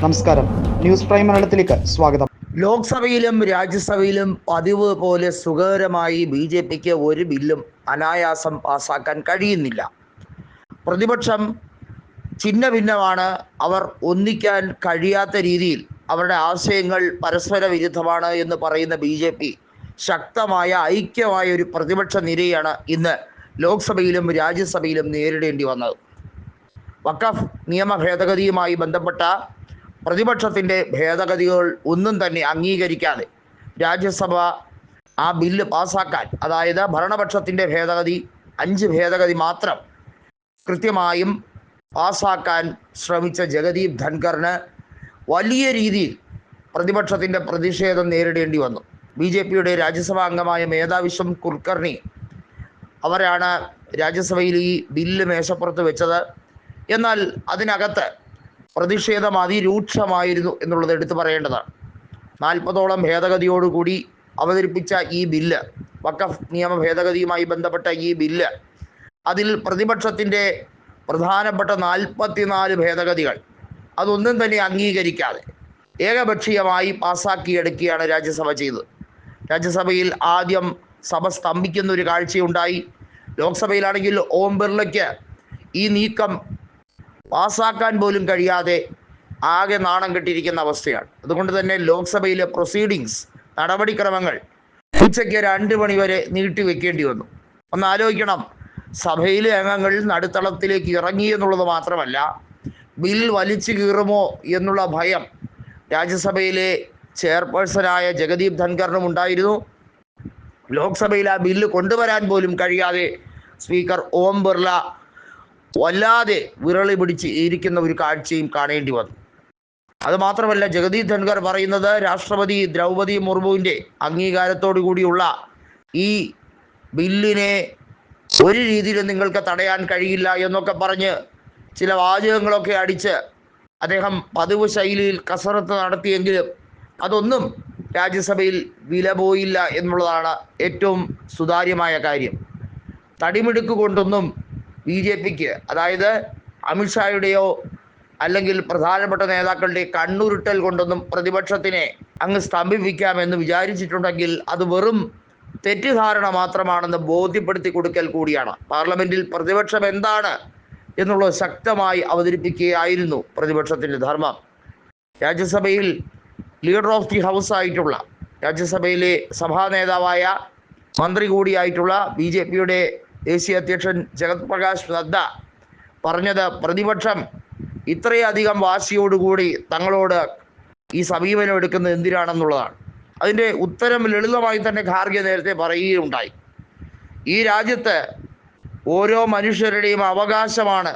നമസ്കാരം. News prime മലയാളത്തിലേക്ക് സ്വാഗതം. ലോക്സഭയിലും രാജ്യസഭയിലും പതിവ് പോലെ സുഖകരമായി ബി ജെ പിക്ക് ഒരു ബില്ലും അനായാസം പാസാക്കാൻ കഴിയുന്നില്ല. പ്രതിപക്ഷം ഛിന്ന ഭിന്നമാണ് അവർ ഒന്നിക്കാൻ കഴിയാത്ത രീതിയിൽ അവരുടെ ആശയങ്ങൾ പരസ്പര വിരുദ്ധമാണ് എന്ന് പറയുന്ന ബി ജെ പി ശക്തമായ ഐക്യമായ ഒരു പ്രതിപക്ഷ നിരയാണ് ഇന്ന് ലോക്സഭയിലും രാജ്യസഭയിലും നേരിടേണ്ടി വന്നത്. വഖഫ് നിയമ ഭേദഗതിയുമായി ബന്ധപ്പെട്ട പ്രതിപക്ഷത്തിന്റെ ഭേദഗതികൾ ഒന്നും തന്നെ അംഗീകരിക്കാതെ രാജ്യസഭ ആ ബില്ല് പാസാക്കാൻ അതായത് ഭരണപക്ഷത്തിന്റെ ഭേദഗതി അഞ്ച് ഭേദഗതി മാത്രം കൃത്യമായും പാസാക്കാൻ ശ്രമിച്ച ജഗദീപ് ധൻഖറിന് വലിയ രീതിയിൽ പ്രതിപക്ഷത്തിന്റെ പ്രതിഷേധം നേരിടേണ്ടി വന്നു. ബി ജെ പിയുടെ രാജ്യസഭാ അംഗമായ മേധാവിശ്വം കുൽക്കർണി അവരാണ് രാജ്യസഭയിൽ ഈ ബില്ല് മേശപ്പുറത്ത് വെച്ചത്. എന്നാൽ അതിനകത്ത് പ്രതിഷേധം അതിരൂക്ഷമായിരുന്നു എന്നുള്ളത് എടുത്തു പറയേണ്ടതാണ്. നാൽപ്പതോളം ഭേദഗതിയോടുകൂടി അവതരിപ്പിച്ച ഈ ബില്ല് വഖഫ് നിയമ ഭേദഗതിയുമായി ബന്ധപ്പെട്ട ഈ ബില്ല് അതിൽ പ്രതിപക്ഷത്തിന്റെ പ്രധാനപ്പെട്ട നാൽപ്പത്തിനാല് ഭേദഗതികൾ അതൊന്നും തന്നെ അംഗീകരിക്കാതെ ഏകപക്ഷീയമായി പാസ്സാക്കിയെടുക്കുകയാണ് രാജ്യസഭ ചെയ്തത്. രാജ്യസഭയിൽ ആദ്യം സഭ സ്തംഭിക്കുന്ന ഒരു കാഴ്ചയുണ്ടായി. ലോക്സഭയിലാണെങ്കിൽ ഓം ബിർളയ്ക്ക് ഈ നീക്കം പാസ്സാക്കാൻ പോലും കഴിയാതെ ആകെ നാണം കെട്ടിയിരിക്കുന്ന അവസ്ഥയാണ്. അതുകൊണ്ട് തന്നെ ലോക്സഭയിലെ പ്രൊസീഡിങ്സ് നടപടിക്രമങ്ങൾ ഉച്ചയ്ക്ക് രണ്ട് മണി വരെ നീട്ടിവെക്കേണ്ടി വന്നു. ഒന്ന് ആലോചിക്കണം. സഭയിലെ അംഗങ്ങൾ നടുത്തളത്തിലേക്ക് ഇറങ്ങി എന്നുള്ളത് മാത്രമല്ല ബിൽ വലിച്ചു കീറുമോ എന്നുള്ള ഭയം രാജ്യസഭയിലെ ചെയർപേഴ്സണായ ജഗദീപ് ധൻഖറിനും ഉണ്ടായിരുന്നു. ലോക്സഭയിൽ ആ ബില്ല് കൊണ്ടുവരാൻ പോലും കഴിയാതെ സ്പീക്കർ ഓം ബിർള വല്ലാതെ വിരളി പിടിച്ച് ഇരിക്കുന്ന ഒരു കാഴ്ചയും കാണേണ്ടി വന്നു. അത് മാത്രമല്ല ജഗദീപ് ധൻഖർ പറയുന്നത് രാഷ്ട്രപതി ദ്രൗപദി മുർമുവിന്റെ അംഗീകാരത്തോടു കൂടിയുള്ള ഈ ബില്ലിനെ ഒരു രീതിയിലും നിങ്ങൾക്ക് തടയാൻ കഴിയില്ല എന്നൊക്കെ പറഞ്ഞ് ചില വാചകങ്ങളൊക്കെ അടിച്ച് അദ്ദേഹം പതിവ് ശൈലിയിൽ കസരത്ത് നടത്തിയെങ്കിലും അതൊന്നും രാജ്യസഭയിൽ വില പോയില്ല എന്നുള്ളതാണ് ഏറ്റവും സുതാര്യമായ കാര്യം. തടിമിടുക്ക് കൊണ്ടൊന്നും ബി ജെ പിക്ക് അതായത് അമിത്ഷായുടെയോ അല്ലെങ്കിൽ പ്രധാനപ്പെട്ട നേതാക്കളുടെ കണ്ണുരുട്ടൽ കൊണ്ടൊന്നും പ്രതിപക്ഷത്തിനെ അങ്ങ് സ്തംഭിപ്പിക്കാമെന്ന് വിചാരിച്ചിട്ടുണ്ടെങ്കിൽ അത് വെറും തെറ്റിദ്ധാരണ മാത്രമാണെന്ന് ബോധ്യപ്പെടുത്തി കൊടുക്കൽ കൂടിയാണ്. പാർലമെന്റിൽ പ്രതിപക്ഷം എന്താണ് എന്നുള്ളത് ശക്തമായി അവതരിപ്പിക്കുകയായിരുന്നു പ്രതിപക്ഷത്തിന്റെ ധർമ്മം. രാജ്യസഭയിൽ ലീഡർ ഓഫ് ദി ഹൗസ് ആയിട്ടുള്ള രാജ്യസഭയിലെ സഭാ നേതാവായ മന്ത്രി കൂടിയായിട്ടുള്ള ബി ജെ പിയുടെ ദേശീയ അധ്യക്ഷൻ ജഗത് പ്രകാശ് നദ്ദ പറഞ്ഞത് പ്രതിപക്ഷം ഇത്രയധികം വാശിയോടുകൂടി തങ്ങളോട് ഈ സമീപനം എടുക്കുന്നത് എന്തിനാണെന്നുള്ളതാണ്. അതിന്റെ ഉത്തരം ലളിതമായി തന്നെ ഖാർഗെ നേരത്തെ പറയുകയുണ്ടായി. ഈ രാജ്യത്ത് ഓരോ മനുഷ്യരുടെയും അവകാശമാണ്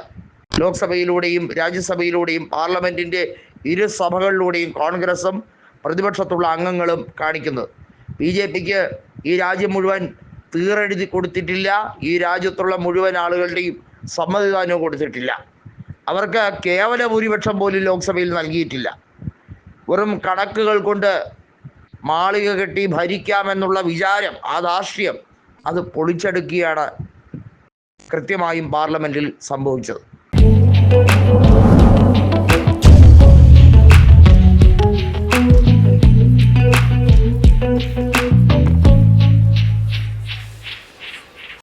ലോക്സഭയിലൂടെയും രാജ്യസഭയിലൂടെയും പാർലമെന്റിന്റെ ഇരു സഭകളിലൂടെയും കോൺഗ്രസും പ്രതിപക്ഷത്തുള്ള അംഗങ്ങളും കാണിക്കുന്നത്. ബി ജെ പിക്ക് ഈ രാജ്യം മുഴുവൻ തീറെഴുതി കൊടുത്തിട്ടില്ല. ഈ രാജ്യത്തുള്ള മുഴുവൻ ആളുകളുടെയും സമ്മതിദാനവും കൊടുത്തിട്ടില്ല. അവർക്ക് കേവല ഭൂരിപക്ഷം പോലും ലോക്സഭയിൽ നൽകിയിട്ടില്ല. വെറും കണക്കുകൾ കൊണ്ട് മാളിക കെട്ടി ഭരിക്കാമെന്നുള്ള വിചാരം ആ ധാർഷ്ട്യം അത് പൊളിച്ചെടുക്കുകയാണ് കൃത്യമായും പാർലമെന്റിൽ സംഭവിച്ചത്.